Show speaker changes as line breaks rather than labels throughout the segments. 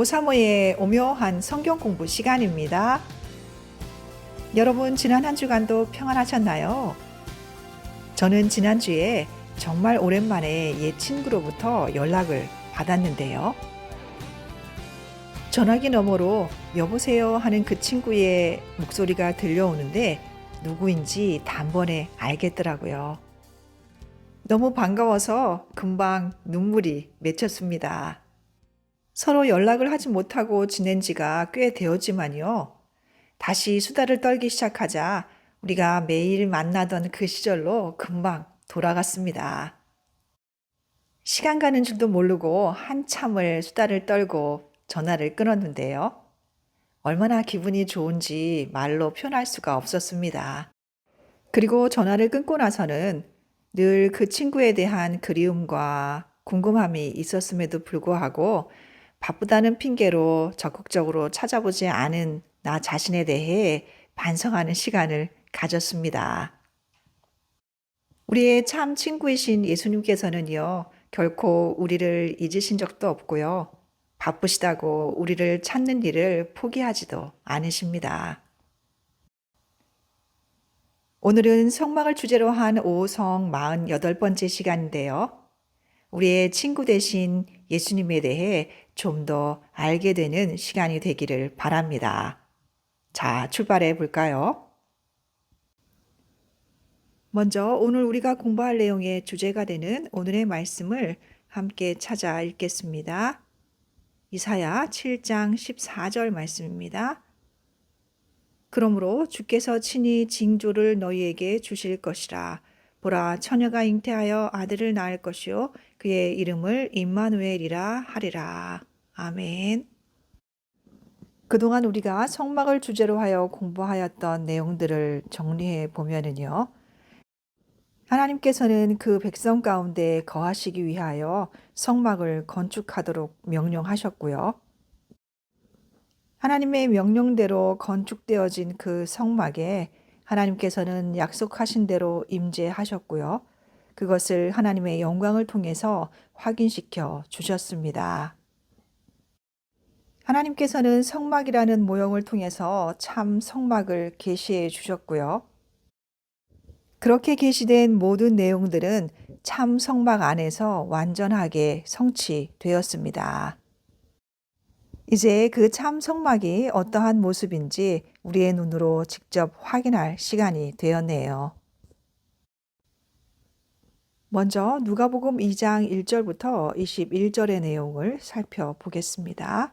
오사모의 오묘한 성경 공부 시간입니다. 여러분, 지난 한 주간도 평안하셨나요? 저는 지난주에 정말 오랜만에 옛 친구로부터 연락을 받았는데요. 전화기 너머로 여보세요 하는 그 친구의 목소리가 들려오는데 누구인지 단번에 알겠더라고요. 너무 반가워서 금방 눈물이 맺혔습니다. 서로 연락을 하지 못하고 지낸 지가 꽤 되었지만요. 다시 수다를 떨기 시작하자 우리가 매일 만나던 그 시절로 금방 돌아갔습니다. 시간 가는 줄도 모르고 한참을 수다를 떨고 전화를 끊었는데요. 얼마나 기분이 좋은지 말로 표현할 수가 없었습니다. 그리고 전화를 끊고 나서는 늘 그 친구에 대한 그리움과 궁금함이 있었음에도 불구하고 바쁘다는 핑계로 적극적으로 찾아보지 않은 나 자신에 대해 반성하는 시간을 가졌습니다. 우리의 참 친구이신 예수님께서는요, 결코 우리를 잊으신 적도 없고요. 바쁘시다고 우리를 찾는 일을 포기하지도 않으십니다. 오늘은 성막을 주제로 한 5성 48번째 시간인데요. 우리의 친구 대신 예수님에 대해 좀 더 알게 되는 시간이 되기를 바랍니다. 자, 출발해 볼까요? 먼저 오늘 우리가 공부할 내용의 주제가 되는 오늘의 말씀을 함께 찾아 읽겠습니다. 이사야 7장 14절 말씀입니다. 그러므로 주께서 친히 징조를 너희에게 주실 것이라. 보라 처녀가 잉태하여 아들을 낳을 것이요 그의 이름을 임마누엘이라 하리라. 아멘. 그동안 우리가 성막을 주제로 하여 공부하였던 내용들을 정리해 보면은요. 하나님께서는 그 백성 가운데 거하시기 위하여 성막을 건축하도록 명령하셨고요. 하나님의 명령대로 건축되어진 그 성막에 하나님께서는 약속하신 대로 임재하셨고요. 그것을 하나님의 영광을 통해서 확인시켜 주셨습니다. 하나님께서는 성막이라는 모형을 통해서 참 성막을 계시해 주셨고요. 그렇게 계시된 모든 내용들은 참 성막 안에서 완전하게 성취되었습니다. 이제 그 참 성막이 어떠한 모습인지 우리의 눈으로 직접 확인할 시간이 되었네요. 먼저 누가복음 2장 1절부터 21절의 내용을 살펴보겠습니다.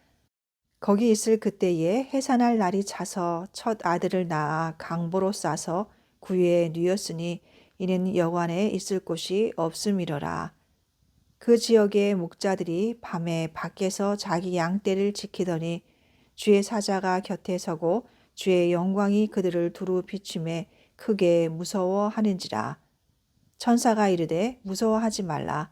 거기 있을 그때에 해산할 날이 차서 첫 아들을 낳아 강보로 싸서 구유에 누였으니 이는 여관에 있을 곳이 없음이러라. 그 지역의 목자들이 밤에 밖에서 자기 양떼를 지키더니 주의 사자가 곁에 서고 주의 영광이 그들을 두루 비춤에 크게 무서워하는지라. 천사가 이르되 무서워하지 말라.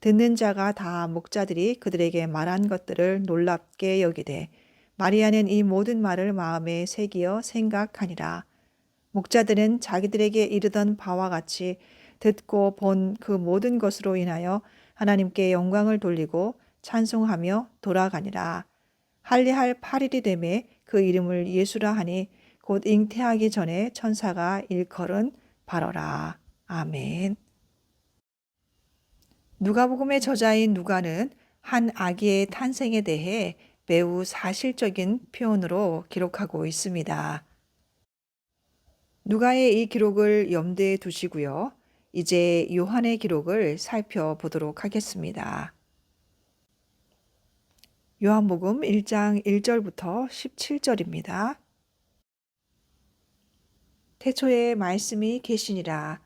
듣는 자가 다 목자들이 그들에게 말한 것들을 놀랍게 여기되 마리아는 이 모든 말을 마음에 새기어 생각하니라. 목자들은 자기들에게 이르던 바와 같이 듣고 본 그 모든 것으로 인하여 하나님께 영광을 돌리고 찬송하며 돌아가니라. 할례할 8일이 되매 그 이름을 예수라 하니 곧 잉태하기 전에 천사가 일컬은 바로라. 아멘. 누가복음의 저자인 누가는 한 아기의 탄생에 대해 매우 사실적인 표현으로 기록하고 있습니다. 누가의 이 기록을 염두에 두시고요. 이제 요한의 기록을 살펴보도록 하겠습니다. 요한복음 1장 1절부터 17절입니다. 태초에 말씀이 계시니라.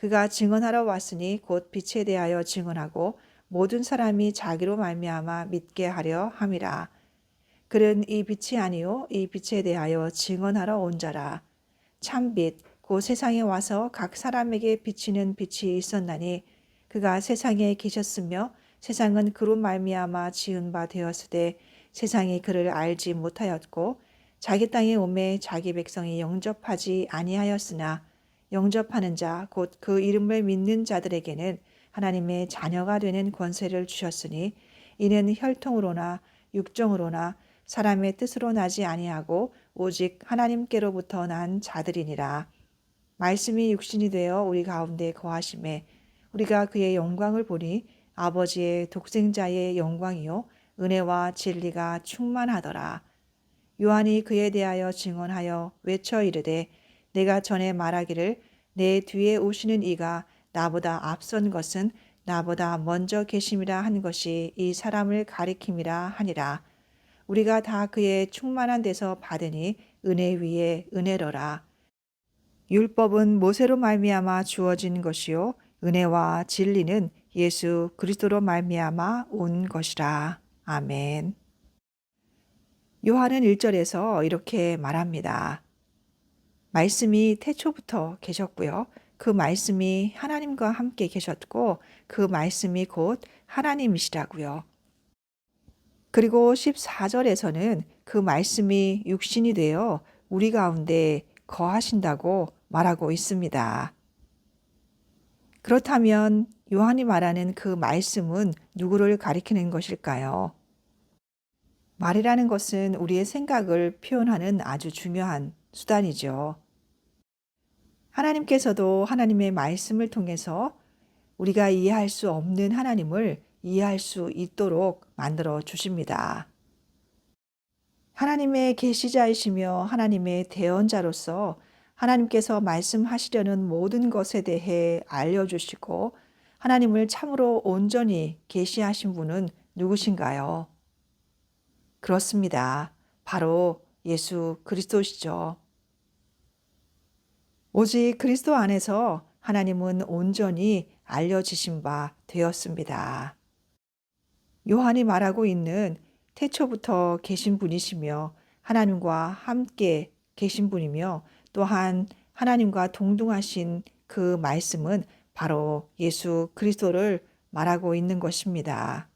그가 증언하러 왔으니 곧 빛에 대하여 증언하고 모든 사람이 자기로 말미암아 믿게 하려 함이라. 그는 이 빛이 아니요 이 빛에 대하여 증언하러 온 자라. 참빛 곧 세상에 와서 각 사람에게 비치는 빛이 있었나니 그가 세상에 계셨으며 세상은 그로 말미암아 지은 바 되었으되 세상이 그를 알지 못하였고 자기 땅에 오매 자기 백성이 영접하지 아니하였으나 영접하는 자 곧 그 이름을 믿는 자들에게는 하나님의 자녀가 되는 권세를 주셨으니 이는 혈통으로나 육정으로나 사람의 뜻으로 나지 아니하고 오직 하나님께로부터 난 자들이니라. 말씀이 육신이 되어 우리 가운데 거하심에 우리가 그의 영광을 보니 아버지의 독생자의 영광이요 은혜와 진리가 충만하더라. 요한이 그에 대하여 증언하여 외쳐 이르되 내가 전에 말하기를 내 뒤에 오시는 이가 나보다 앞선 것은 나보다 먼저 계심이라 한 것이 이 사람을 가리킴이라 하니라. 우리가 다 그의 충만한 데서 받으니 은혜 위에 은혜로라. 율법은 모세로 말미암아 주어진 것이요 은혜와 진리는 예수 그리스도로 말미암아 온 것이라. 아멘. 요한은 1절에서 이렇게 말합니다. 말씀이 태초부터 계셨고요. 그 말씀이 하나님과 함께 계셨고 그 말씀이 곧 하나님이시라고요. 그리고 14절에서는 그 말씀이 육신이 되어 우리 가운데 거하신다고 말하고 있습니다. 그렇다면 요한이 말하는 그 말씀은 누구를 가리키는 것일까요? 말이라는 것은 우리의 생각을 표현하는 아주 중요한 수단이죠. 하나님께서도 하나님의 말씀을 통해서 우리가 이해할 수 없는 하나님을 이해할 수 있도록 만들어 주십니다. 하나님의 계시자이시며 하나님의 대언자로서 하나님께서 말씀하시려는 모든 것에 대해 알려주시고 하나님을 참으로 온전히 계시하신 분은 누구신가요? 그렇습니다. 바로 예수 그리스도시죠. 오직 그리스도 안에서 하나님은 온전히 알려지신 바 되었습니다. 요한이 말하고 있는 태초부터 계신 분이시며 하나님과 함께 계신 분이며 또한 하나님과 동등하신 그 말씀은 바로 예수 그리스도를 말하고 있는 것입니다.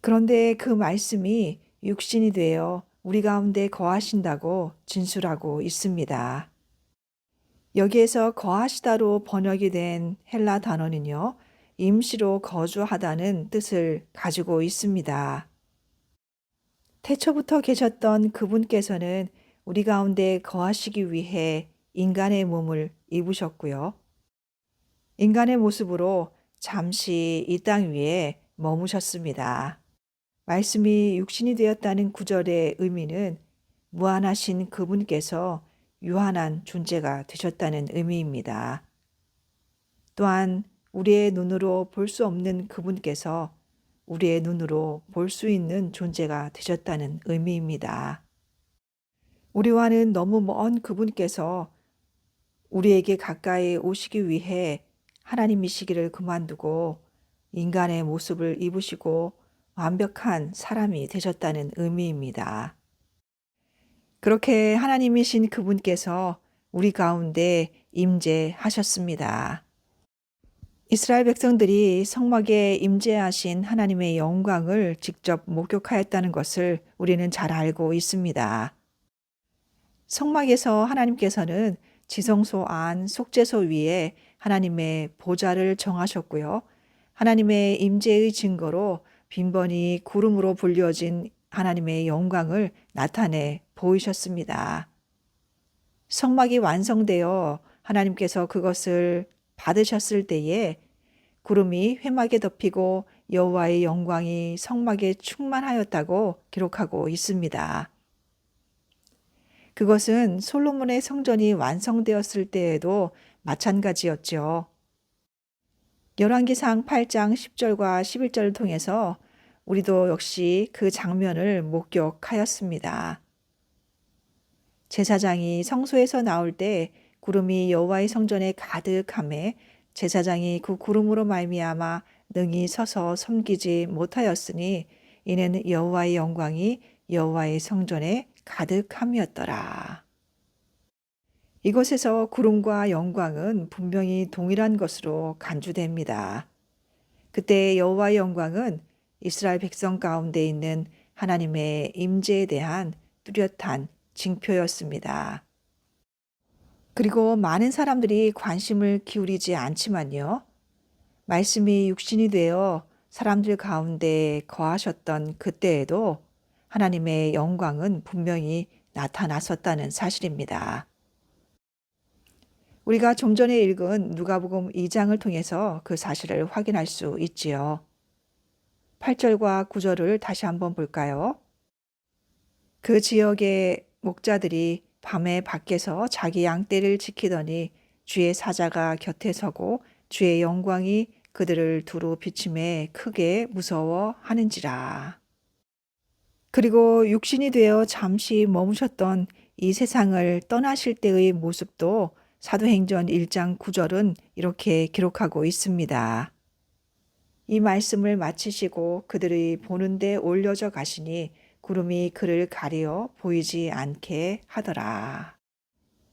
그런데 그 말씀이 육신이 되어 우리 가운데 거하신다고 진술하고 있습니다. 여기에서 거하시다로 번역이 된 헬라 단어는요, 임시로 거주하다는 뜻을 가지고 있습니다. 태초부터 계셨던 그분께서는 우리 가운데 거하시기 위해 인간의 몸을 입으셨고요. 인간의 모습으로 잠시 이 땅 위에 머무셨습니다. 말씀이 육신이 되었다는 구절의 의미는 무한하신 그분께서 유한한 존재가 되셨다는 의미입니다. 또한 우리의 눈으로 볼 수 없는 그분께서 우리의 눈으로 볼 수 있는 존재가 되셨다는 의미입니다. 우리와는 너무 먼 그분께서 우리에게 가까이 오시기 위해 하나님이시기를 그만두고 인간의 모습을 입으시고 완벽한 사람이 되셨다는 의미입니다. 그렇게 하나님이신 그분께서 우리 가운데 임재하셨습니다. 이스라엘 백성들이 성막에 임재하신 하나님의 영광을 직접 목격하였다는 것을 우리는 잘 알고 있습니다. 성막에서 하나님께서는 지성소 안 속죄소 위에 하나님의 보좌를 정하셨고요. 하나님의 임재의 증거로 빈번히 구름으로 불려진 하나님의 영광을 나타내 보이셨습니다. 성막이 완성되어 하나님께서 그것을 받으셨을 때에 구름이 회막에 덮이고 여호와의 영광이 성막에 충만하였다고 기록하고 있습니다. 그것은 솔로몬의 성전이 완성되었을 때에도 마찬가지였죠. 열왕기상 8장 10절과 11절을 통해서 우리도 역시 그 장면을 목격하였습니다. 제사장이 성소에서 나올 때 구름이 여호와의 성전에 가득함에 제사장이 그 구름으로 말미암아 능히 서서 섬기지 못하였으니 이는 여호와의 영광이 여호와의 성전에 가득함이었더라. 이곳에서 구름과 영광은 분명히 동일한 것으로 간주됩니다. 그때 여호와의 영광은 이스라엘 백성 가운데 있는 하나님의 임재에 대한 뚜렷한 징표였습니다. 그리고 많은 사람들이 관심을 기울이지 않지만요. 말씀이 육신이 되어 사람들 가운데 거하셨던 그때에도 하나님의 영광은 분명히 나타났었다는 사실입니다. 우리가 좀 전에 읽은 누가복음 2장을 통해서 그 사실을 확인할 수 있지요. 8절과 9절을 다시 한번 볼까요? 그 지역의 목자들이 밤에 밖에서 자기 양떼를 지키더니 주의 사자가 곁에 서고 주의 영광이 그들을 두루 비침에 크게 무서워 하는지라. 그리고 육신이 되어 잠시 머무셨던 이 세상을 떠나실 때의 모습도 사도행전 1장 9절은 이렇게 기록하고 있습니다. 이 말씀을 마치시고 그들이 보는데 올려져 가시니 구름이 그를 가리어 보이지 않게 하더라.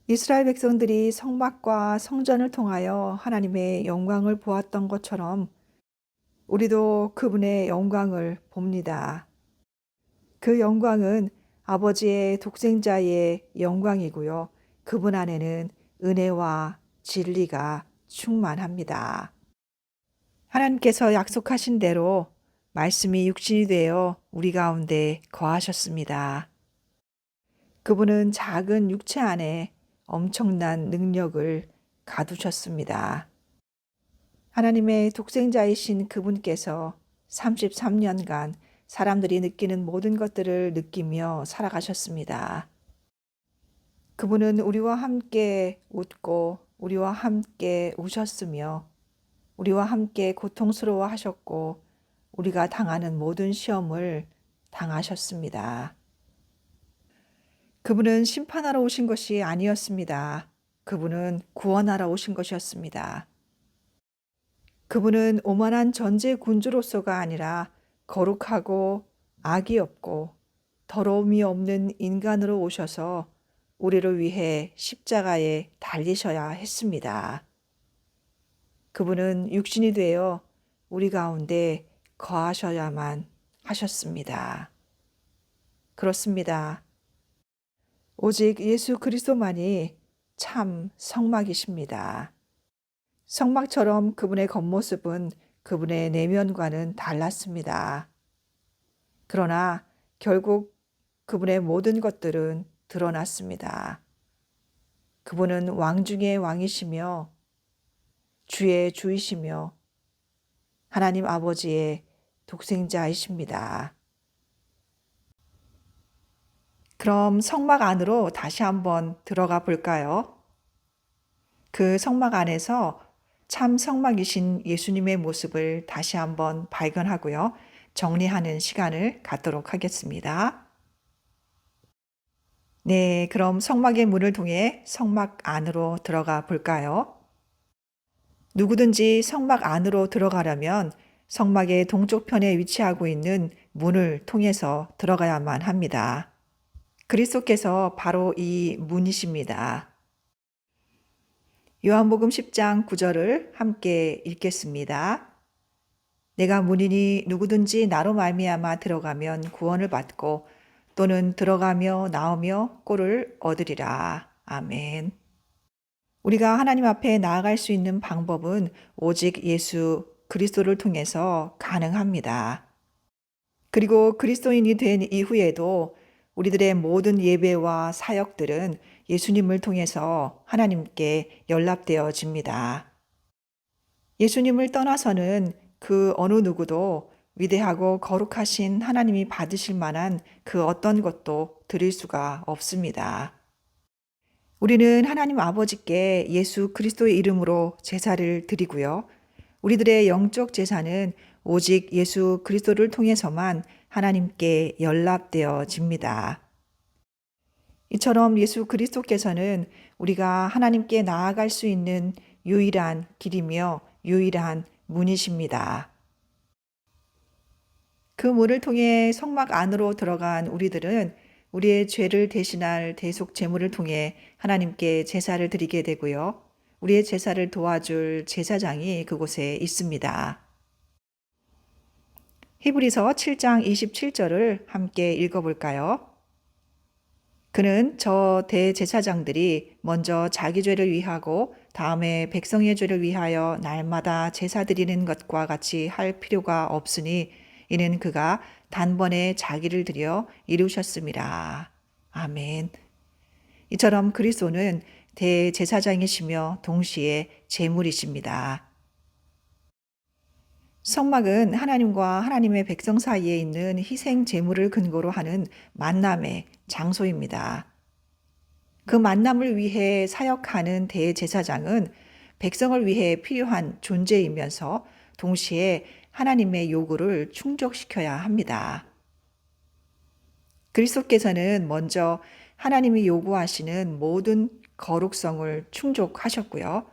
이스라엘 백성들이 성막과 성전을 통하여 하나님의 영광을 보았던 것처럼 우리도 그분의 영광을 봅니다. 그 영광은 아버지의 독생자의 영광이고요. 그분 안에는 은혜와 진리가 충만합니다. 하나님께서 약속하신 대로 말씀이 육신이 되어 우리 가운데 거하셨습니다. 그분은 작은 육체 안에 엄청난 능력을 가두셨습니다. 하나님의 독생자이신 그분께서 33년간 사람들이 느끼는 모든 것들을 느끼며 살아가셨습니다. 그분은 우리와 함께 웃고 우리와 함께 우셨으며 우리와 함께 고통스러워 하셨고 우리가 당하는 모든 시험을 당하셨습니다. 그분은 심판하러 오신 것이 아니었습니다. 그분은 구원하러 오신 것이었습니다. 그분은 오만한 전제 군주로서가 아니라 거룩하고 악이 없고 더러움이 없는 인간으로 오셔서 우리를 위해 십자가에 달리셔야 했습니다. 그분은 육신이 되어 우리 가운데 거하셔야만 하셨습니다. 그렇습니다. 오직 예수 그리스도만이 참 성막이십니다. 성막처럼 그분의 겉모습은 그분의 내면과는 달랐습니다. 그러나 결국 그분의 모든 것들은 드러났습니다. 그분은 왕 중의 왕이시며 주의 주이시며 하나님 아버지의 독생자이십니다. 그럼 성막 안으로 다시 한번 들어가 볼까요? 그 성막 안에서 참 성막이신 예수님의 모습을 다시 한번 발견하고요. 정리하는 시간을 갖도록 하겠습니다. 네, 그럼 성막의 문을 통해 성막 안으로 들어가 볼까요? 누구든지 성막 안으로 들어가려면 성막의 동쪽 편에 위치하고 있는 문을 통해서 들어가야만 합니다. 그리스도께서 바로 이 문이십니다. 요한복음 10장 9절을 함께 읽겠습니다. 내가 문이니 누구든지 나로 말미암아 들어가면 구원을 받고 또는 들어가며 나오며 꼴을 얻으리라. 아멘. 우리가 하나님 앞에 나아갈 수 있는 방법은 오직 예수 그리스도를 통해서 가능합니다. 그리고 그리스도인이 된 이후에도 우리들의 모든 예배와 사역들은 예수님을 통해서 하나님께 연락되어집니다. 예수님을 떠나서는 그 어느 누구도 위대하고 거룩하신 하나님이 받으실 만한 그 어떤 것도 드릴 수가 없습니다. 우리는 하나님 아버지께 예수 그리스도의 이름으로 제사를 드리고요. 우리들의 영적 제사는 오직 예수 그리스도를 통해서만 하나님께 연락되어집니다. 이처럼 예수 그리스도께서는 우리가 하나님께 나아갈 수 있는 유일한 길이며 유일한 문이십니다. 그 문을 통해 성막 안으로 들어간 우리들은 우리의 죄를 대신할 대속 제물을 통해 하나님께 제사를 드리게 되고요. 우리의 제사를 도와줄 제사장이 그곳에 있습니다. 히브리서 7장 27절을 함께 읽어볼까요? 그는 저 대제사장들이 먼저 자기 죄를 위하고 다음에 백성의 죄를 위하여 날마다 제사 드리는 것과 같이 할 필요가 없으니 이는 그가 단번에 자기를 들여 이루셨습니다. 아멘. 이처럼 그리스도는 대제사장이시며 동시에 제물이십니다. 성막은 하나님과 하나님의 백성 사이에 있는 희생 제물을 근거로 하는 만남의 장소입니다. 그 만남을 위해 사역하는 대제사장은 백성을 위해 필요한 존재이면서 동시에 하나님의 요구를 충족시켜야 합니다. 그리스도께서는 먼저 하나님이 요구하시는 모든 거룩성을 충족하셨고요.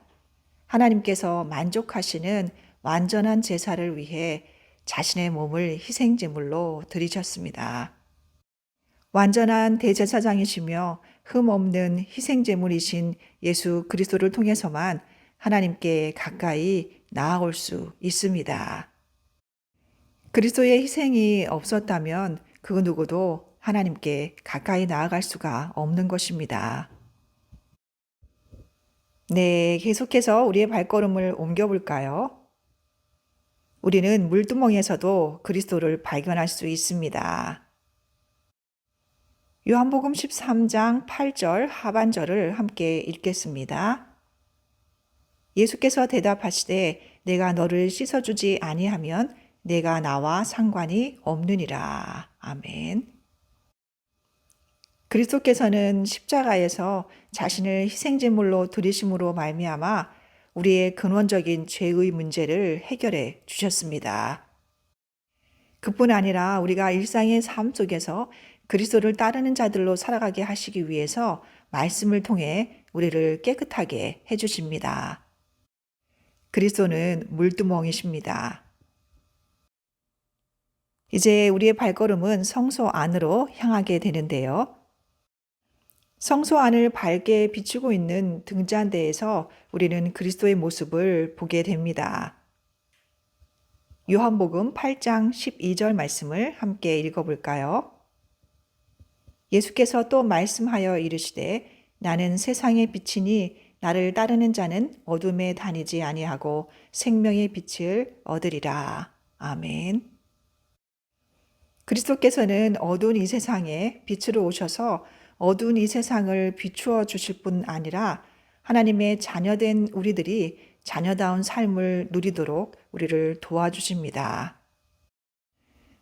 하나님께서 만족하시는 완전한 제사를 위해 자신의 몸을 희생제물로 드리셨습니다. 완전한 대제사장이시며 흠 없는 희생제물이신 예수 그리스도를 통해서만 하나님께 가까이 나아올 수 있습니다. 그리스도의 희생이 없었다면 그 누구도 하나님께 가까이 나아갈 수가 없는 것입니다. 네, 계속해서 우리의 발걸음을 옮겨볼까요? 우리는 물두멍에서도 그리스도를 발견할 수 있습니다. 요한복음 13장 8절 하반절을 함께 읽겠습니다. 예수께서 대답하시되 내가 너를 씻어주지 아니하면 내가 나와 상관이 없느니라. 아멘. 그리스도께서는 십자가에서 자신을 희생제물로 드리심으로 말미암아 우리의 근원적인 죄의 문제를 해결해 주셨습니다. 그뿐 아니라 우리가 일상의 삶 속에서 그리스도를 따르는 자들로 살아가게 하시기 위해서 말씀을 통해 우리를 깨끗하게 해 주십니다. 그리스도는 물두멍이십니다. 이제 우리의 발걸음은 성소 안으로 향하게 되는데요. 성소 안을 밝게 비추고 있는 등잔대에서 우리는 그리스도의 모습을 보게 됩니다. 요한복음 8장 12절 말씀을 함께 읽어볼까요? 예수께서 또 말씀하여 이르시되 나는 세상의 빛이니 나를 따르는 자는 어둠에 다니지 아니하고 생명의 빛을 얻으리라. 아멘. 그리스도께서는 어두운 이 세상에 빛으로 오셔서 어두운 이 세상을 비추어 주실 뿐 아니라 하나님의 자녀된 우리들이 자녀다운 삶을 누리도록 우리를 도와주십니다.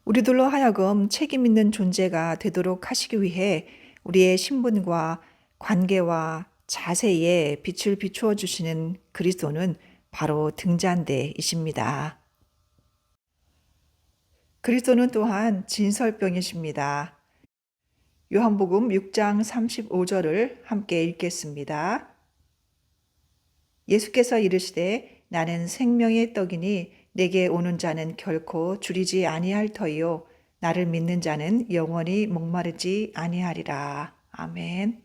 우리들로 하여금 책임 있는 존재가 되도록 하시기 위해 우리의 신분과 관계와 자세에 빛을 비추어 주시는 그리스도는 바로 등잔대이십니다. 그리스도는 또한 진설병이십니다. 요한복음 6장 35절을 함께 읽겠습니다. 예수께서 이르시되 나는 생명의 떡이니 내게 오는 자는 결코 줄이지 아니할 터이요 나를 믿는 자는 영원히 목마르지 아니하리라. 아멘.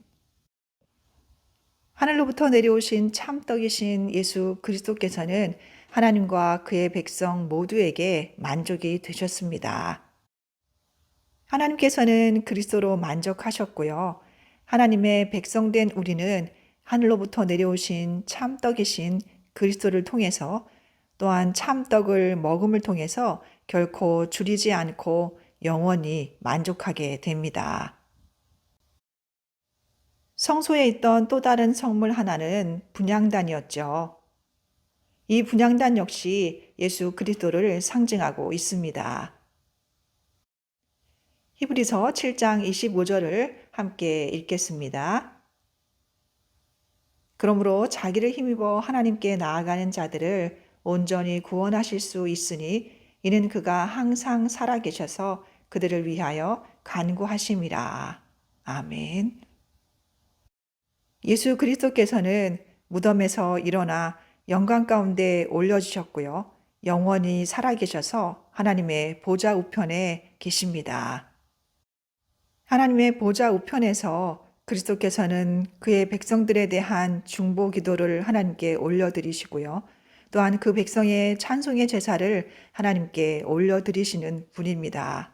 하늘로부터 내려오신 참떡이신 예수 그리스도께서는 하나님과 그의 백성 모두에게 만족이 되셨습니다. 하나님께서는 그리스도로 만족하셨고요. 하나님의 백성된 우리는 하늘로부터 내려오신 참떡이신 그리스도를 통해서 또한 참떡을 먹음을 통해서 결코 줄이지 않고 영원히 만족하게 됩니다. 성소에 있던 또 다른 성물 하나는 분양단이었죠. 이 분양단 역시 예수 그리스도를 상징하고 있습니다. 히브리서 7장 25절을 함께 읽겠습니다. 그러므로 자기를 힘입어 하나님께 나아가는 자들을 온전히 구원하실 수 있으니 이는 그가 항상 살아계셔서 그들을 위하여 간구하심이라. 아멘. 예수 그리스도께서는 무덤에서 일어나 영광 가운데 올려주셨고요. 영원히 살아계셔서 하나님의 보좌 우편에 계십니다. 하나님의 보좌 우편에서 그리스도께서는 그의 백성들에 대한 중보 기도를 하나님께 올려드리시고요. 또한 그 백성의 찬송의 제사를 하나님께 올려드리시는 분입니다.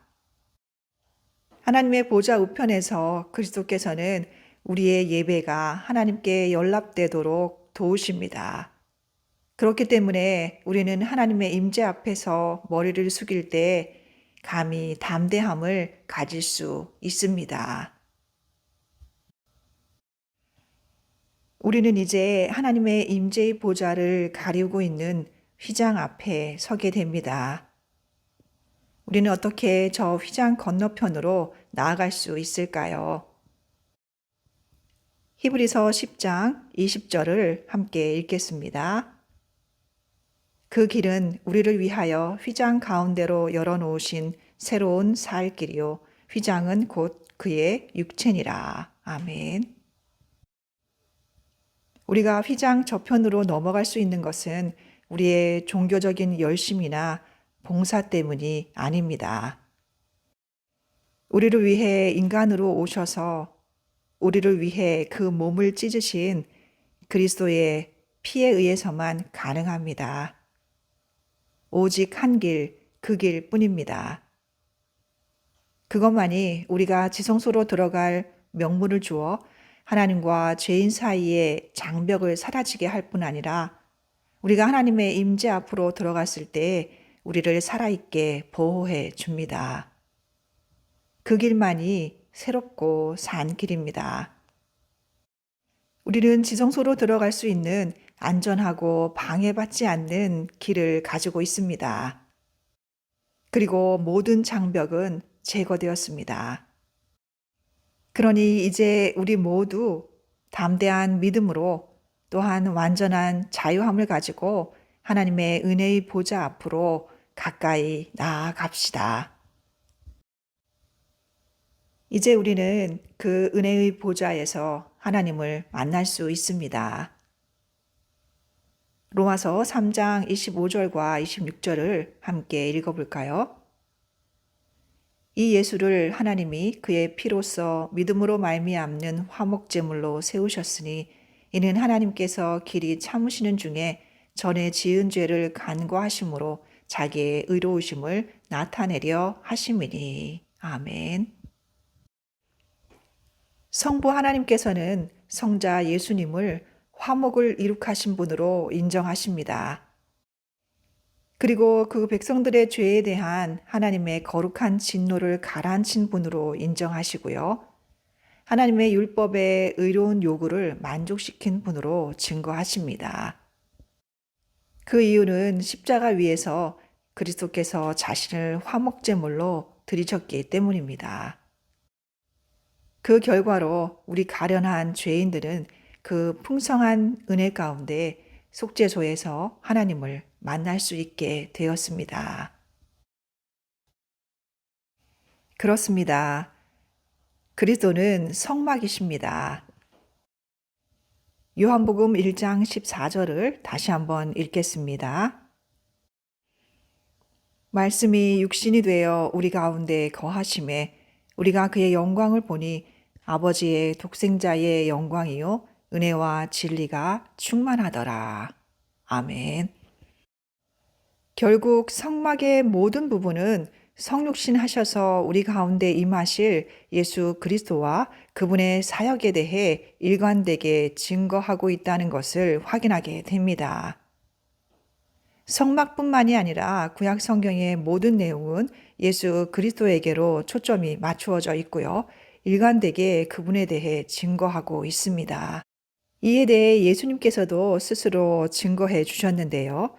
하나님의 보좌 우편에서 그리스도께서는 우리의 예배가 하나님께 연락되도록 도우십니다. 그렇기 때문에 우리는 하나님의 임재 앞에서 머리를 숙일 때 감히 담대함을 가질 수 있습니다. 우리는 이제 하나님의 임재의 보좌를 가리우고 있는 휘장 앞에 서게 됩니다. 우리는 어떻게 저 휘장 건너편으로 나아갈 수 있을까요? 히브리서 10장 20절을 함께 읽겠습니다. 그 길은 우리를 위하여 휘장 가운데로 열어놓으신 새로운 살 길이요. 휘장은 곧 그의 육체니라. 아멘. 우리가 휘장 저편으로 넘어갈 수 있는 것은 우리의 종교적인 열심이나 봉사 때문이 아닙니다. 우리를 위해 인간으로 오셔서 우리를 위해 그 몸을 찢으신 그리스도의 피에 의해서만 가능합니다. 오직 한 길, 그 길 뿐입니다. 그것만이 우리가 지성소로 들어갈 명분을 주어 하나님과 죄인 사이의 장벽을 사라지게 할 뿐 아니라 우리가 하나님의 임재 앞으로 들어갔을 때 우리를 살아있게 보호해 줍니다. 그 길만이 새롭고 산 길입니다. 우리는 지성소로 들어갈 수 있는 안전하고 방해받지 않는 길을 가지고 있습니다. 그리고 모든 장벽은 제거되었습니다. 그러니 이제 우리 모두 담대한 믿음으로 또한 완전한 자유함을 가지고 하나님의 은혜의 보좌 앞으로 가까이 나아갑시다. 이제 우리는 그 은혜의 보좌에서 하나님을 만날 수 있습니다. 로마서 3장 25절과 26절을 함께 읽어볼까요? 이 예수를 하나님이 그의 피로써 믿음으로 말미암는 화목제물로 세우셨으니 이는 하나님께서 길이 참으시는 중에 전에 지은 죄를 간과하심으로 자기의 의로우심을 나타내려 하심이니 아멘. 성부 하나님께서는 성자 예수님을 화목을 이룩하신 분으로 인정하십니다. 그리고 그 백성들의 죄에 대한 하나님의 거룩한 진노를 가라앉힌 분으로 인정하시고요. 하나님의 율법의 의로운 요구를 만족시킨 분으로 증거하십니다. 그 이유는 십자가 위에서 그리스도께서 자신을 화목제물로 들이셨기 때문입니다. 그 결과로 우리 가련한 죄인들은 그 풍성한 은혜 가운데 속죄소에서 하나님을 만날 수 있게 되었습니다. 그렇습니다. 그리스도는 성막이십니다. 요한복음 1장 14절을 다시 한번 읽겠습니다. 말씀이 육신이 되어 우리 가운데 거하심에 우리가 그의 영광을 보니 아버지의 독생자의 영광이요 은혜와 진리가 충만하더라. 아멘. 결국 성막의 모든 부분은 성육신 하셔서 우리 가운데 임하실 예수 그리스도와 그분의 사역에 대해 일관되게 증거하고 있다는 것을 확인하게 됩니다. 성막뿐만이 아니라 구약 성경의 모든 내용은 예수 그리스도에게로 초점이 맞추어져 있고요. 일관되게 그분에 대해 증거하고 있습니다. 이에 대해 예수님께서도 스스로 증거해 주셨는데요.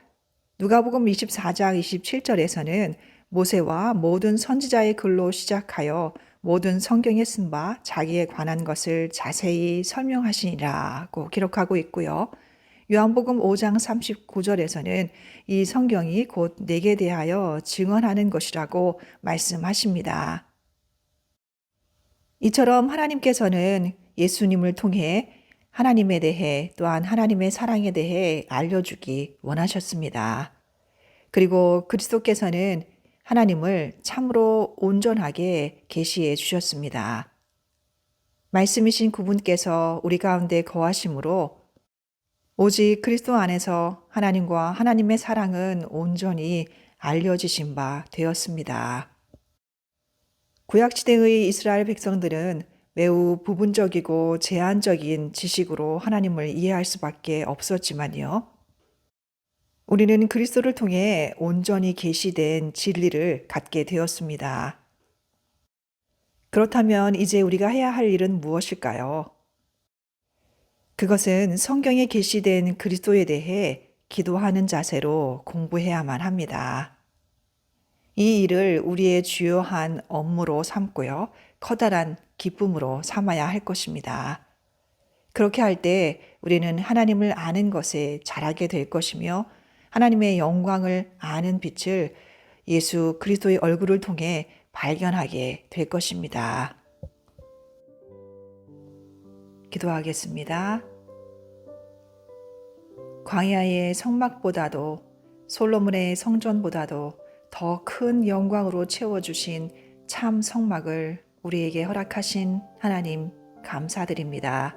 누가복음 24장 27절에서는 모세와 모든 선지자의 글로 시작하여 모든 성경에 쓴 바 자기에 관한 것을 자세히 설명하시니라고 기록하고 있고요. 요한복음 5장 39절에서는 이 성경이 곧 내게 대하여 증언하는 것이라고 말씀하십니다. 이처럼 하나님께서는 예수님을 통해 하나님에 대해 또한 하나님의 사랑에 대해 알려주기 원하셨습니다. 그리고 그리스도께서는 하나님을 참으로 온전하게 계시해 주셨습니다. 말씀이신 그분께서 우리 가운데 거하심으로 오직 그리스도 안에서 하나님과 하나님의 사랑은 온전히 알려지신 바 되었습니다. 구약시대의 이스라엘 백성들은 매우 부분적이고 제한적인 지식으로 하나님을 이해할 수밖에 없었지만요. 우리는 그리스도를 통해 온전히 계시된 진리를 갖게 되었습니다. 그렇다면 이제 우리가 해야 할 일은 무엇일까요? 그것은 성경에 계시된 그리스도에 대해 기도하는 자세로 공부해야만 합니다. 이 일을 우리의 주요한 업무로 삼고요. 커다란 기쁨으로 삼아야 할 것입니다. 그렇게 할 때 우리는 하나님을 아는 것에 잘하게 될 것이며 하나님의 영광을 아는 빛을 예수 그리스도의 얼굴을 통해 발견하게 될 것입니다. 기도하겠습니다. 광야의 성막보다도 솔로몬의 성전보다도 더 큰 영광으로 채워주신 참 성막을 우리에게 허락하신 하나님 감사드립니다.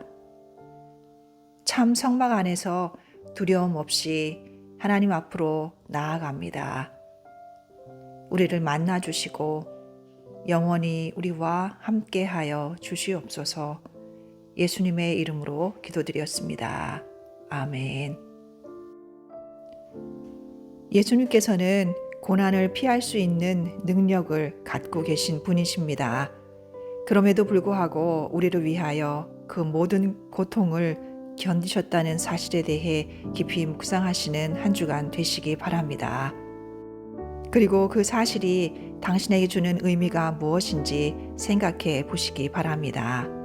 참 성막 안에서 두려움 없이 하나님 앞으로 나아갑니다. 우리를 만나 주시고 영원히 우리와 함께 하여 주시옵소서 예수님의 이름으로 기도드렸습니다. 아멘. 예수님께서는 고난을 피할 수 있는 능력을 갖고 계신 분이십니다. 그럼에도 불구하고 우리를 위하여 그 모든 고통을 견디셨다는 사실에 대해 깊이 묵상하시는 한 주간 되시기 바랍니다. 그리고 그 사실이 당신에게 주는 의미가 무엇인지 생각해 보시기 바랍니다.